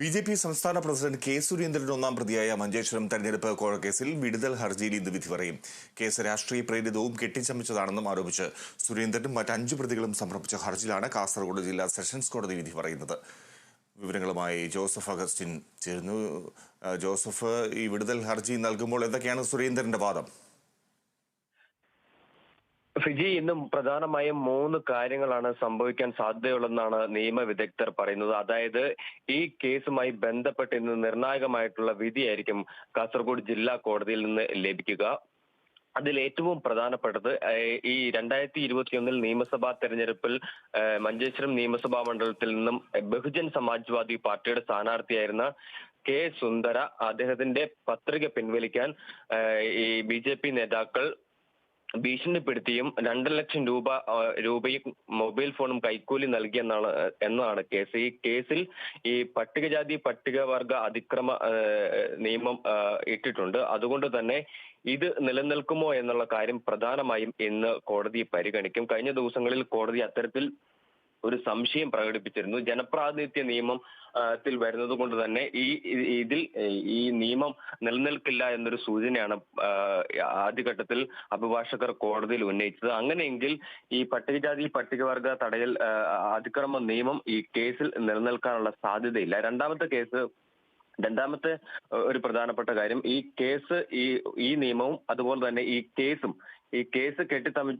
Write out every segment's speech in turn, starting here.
B J P സംസ്ഥാന president K Surendran ഒന്നാം പ്രതിയായ മഞ്ചേശ്വരം തെരഞ്ഞെടുപ്പ് കോഴക്കേസിൽ വിടുതൽ ഹർജിയിൽ ഇന്ന് വിധി പറയും. കേസ് രാഷ്ട്രീയ പ്രേരിതവും കെട്ടിച്ചമച്ചതാണെന്നും ആരോപിച്ച് സുരേന്ദ്രനും മറ്റ് അഞ്ചു പ്രതികളും സമർപ്പിച്ച ഹർജിയിലാണ് കാസർഗോഡ് ജില്ലാ സെഷൻസ് കോടതി വിധി പറയുന്നത്. വിവരങ്ങളുമായി ജോസഫ് അഗസ്റ്റിൻ ചേരുന്നു. ജോസഫ് ഈ വിടുതൽ ഹർജി നൽകുമ്പോൾ എന്തൊക്കെയാണ് സുരേന്ദ്രന്റെ വാദം? ഫിജി ഇന്നും പ്രധാനമായും മൂന്ന് കാര്യങ്ങളാണ് സംഭവിക്കാൻ സാധ്യതയുള്ളതെന്നാണ് നിയമ വിദഗ്ധർ പറയുന്നത്. അതായത് ഈ കേസുമായി ബന്ധപ്പെട്ട് ഇന്ന് നിർണായകമായിട്ടുള്ള വിധിയായിരിക്കും കാസർഗോഡ് ജില്ലാ കോടതിയിൽ നിന്ന് ലഭിക്കുക. അതിൽ ഏറ്റവും പ്രധാനപ്പെട്ടത് ഈ രണ്ടായിരത്തി ഇരുപത്തിയൊന്നിൽ നിയമസഭാ തെരഞ്ഞെടുപ്പിൽ മഞ്ചേശ്വരം നിയമസഭാ മണ്ഡലത്തിൽ നിന്നും ബഹുജൻ സമാജ്വാദി പാർട്ടിയുടെ സ്ഥാനാർത്ഥിയായിരുന്ന കെ. സുന്ദര അദ്ദേഹത്തിന്റെ പത്രിക പിൻവലിക്കാൻ ഈ ബി നേതാക്കൾ ഭീഷണിപ്പെടുത്തിയും രണ്ടര ലക്ഷം രൂപ രൂപയും മൊബൈൽ ഫോണും കൈക്കൂലി നൽകിയെന്നാണ് എന്നാണ് കേസ്. ഈ കേസിൽ ഈ പട്ടികജാതി പട്ടികവർഗ അതിക്രമ നിയമം ഇട്ടിട്ടുണ്ട്. അതുകൊണ്ട് തന്നെ ഇത് നിലനിൽക്കുമോ എന്നുള്ള കാര്യം പ്രധാനമായും ഇന്ന് കോടതി പരിഗണിക്കും. കഴിഞ്ഞ ദിവസങ്ങളിൽ കോടതി അത്തരത്തിൽ ഒരു സംശയം പ്രകടിപ്പിച്ചിരുന്നു. ജനപ്രാതിനിധ്യ നിയമം ത്തിൽ വരുന്നത് കൊണ്ട് തന്നെ ഈ ഇതിൽ ഈ നിയമം നിലനിൽക്കില്ല എന്നൊരു സൂചനയാണ് ആദ്യഘട്ടത്തിൽ അഭിഭാഷകർ കോടതിയിൽ ഉന്നയിച്ചത്. അങ്ങനെയെങ്കിൽ ഈ പട്ടികജാതി പട്ടികവർഗ തടയൽ അതിക്രമ നിയമം ഈ കേസിൽ നിലനിൽക്കാനുള്ള സാധ്യതയില്ല. രണ്ടാമത്തെ കേസ് രണ്ടാമത്തെ ഒരു പ്രധാനപ്പെട്ട കാര്യം ഈ കേസ് ഈ ഈ നിയമവും അതുപോലെ തന്നെ ഈ കേസും ഈ കേസ് കെട്ടിത്തമ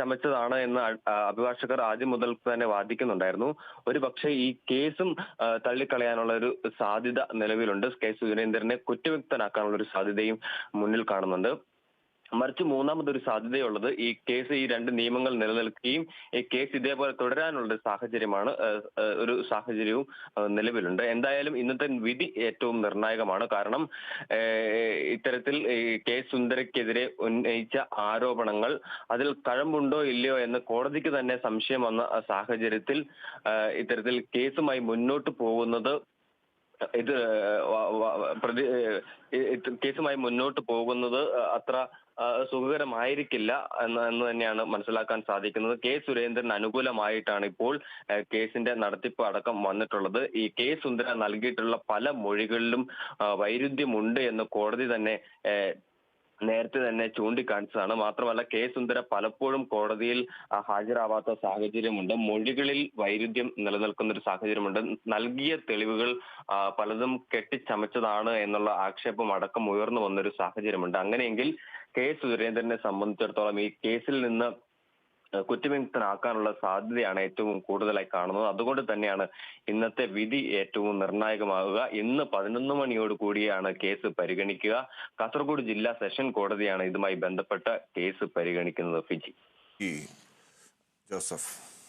ചമച്ചതാണ് എന്ന് അഭിഭാഷകർ ആദ്യം മുതൽ തന്നെ വാദിക്കുന്നുണ്ടായിരുന്നു. ഒരു പക്ഷേ ഈ കേസും തള്ളിക്കളയാനുള്ള ഒരു സാധ്യത നിലവിലുണ്ട്. കെ സുരേന്ദ്രനെ കുറ്റവിമുക്തനാക്കാനുള്ള ഒരു സാധ്യതയും മുന്നിൽ കാണുന്നുണ്ട്. മറിച്ച് മൂന്നാമതൊരു സാധ്യതയുള്ളത് ഈ കേസ് ഈ രണ്ട് നിയമങ്ങൾ നിലനിൽക്കുകയും ഈ കേസ് ഇതേപോലെ തുടരാനുള്ള സാഹചര്യമാണ് ഒരു സാഹചര്യവും നിലവിലുണ്ട്. എന്തായാലും ഇന്നത്തെ വിധി ഏറ്റവും നിർണായകമാണ്. കാരണം ഇത്തരത്തിൽ കെ സുന്ദരയ്ക്കെതിരെ ഉന്നയിച്ച ആരോപണങ്ങൾ അതിൽ കഴമ്പുണ്ടോ ഇല്ലയോ എന്ന് കോടതിക്ക് തന്നെ സംശയം വന്ന സാഹചര്യത്തിൽ ഇത്തരത്തിൽ കേസുമായി മുന്നോട്ട് പോകുന്നത് ഇത് പ്രതി കേസുമായി മുന്നോട്ട് പോകുന്നത് അത്ര സുഖകരമായിരിക്കില്ല എന്ന് എന്ന് തന്നെയാണ് മനസ്സിലാക്കാൻ സാധിക്കുന്നത്. കെ സുരേന്ദ്രൻ അനുകൂലമായിട്ടാണ് ഇപ്പോൾ കേസിന്റെ നടത്തിപ്പ് അടക്കം വന്നിട്ടുള്ളത്. ഈ കെ സുന്ദര നൽകിയിട്ടുള്ള പല മൊഴികളിലും വൈരുദ്ധ്യമുണ്ട് എന്ന് കോടതി തന്നെ നേരത്തെ തന്നെ ചൂണ്ടിക്കാണിച്ചതാണ്. മാത്രമല്ല കെ. സുന്ദര പലപ്പോഴും കോടതിയിൽ ഹാജരാവാത്ത സാഹചര്യമുണ്ട്. മൊഴികളിൽ വൈരുദ്ധ്യം നിലനിൽക്കുന്ന ഒരു സാഹചര്യമുണ്ട്. നൽകിയ തെളിവുകൾ പലതും കെട്ടിച്ചമച്ചതാണ് എന്നുള്ള ആക്ഷേപം അടക്കം ഉയർന്നു വന്നൊരു സാഹചര്യമുണ്ട്. അങ്ങനെയെങ്കിൽ കെ. സുരേന്ദ്രനെ സംബന്ധിച്ചിടത്തോളം ഈ കേസിൽ നിന്ന് കുറ്റവിമുക്തനാക്കാനുള്ള സാധ്യതയാണ് ഏറ്റവും കൂടുതലായി കാണുന്നത്. അതുകൊണ്ട് തന്നെയാണ് ഇന്നത്തെ വിധി ഏറ്റവും നിർണായകമാകുക. ഇന്ന് പതിനൊന്ന് മണിയോട് കൂടിയാണ് കേസ് പരിഗണിക്കുക. കാസർഗോഡ് ജില്ലാ സെഷൻ കോടതിയാണ് ഇതുമായി ബന്ധപ്പെട്ട കേസ് പരിഗണിക്കുന്നത്. ഫിജി. ജോസഫ്.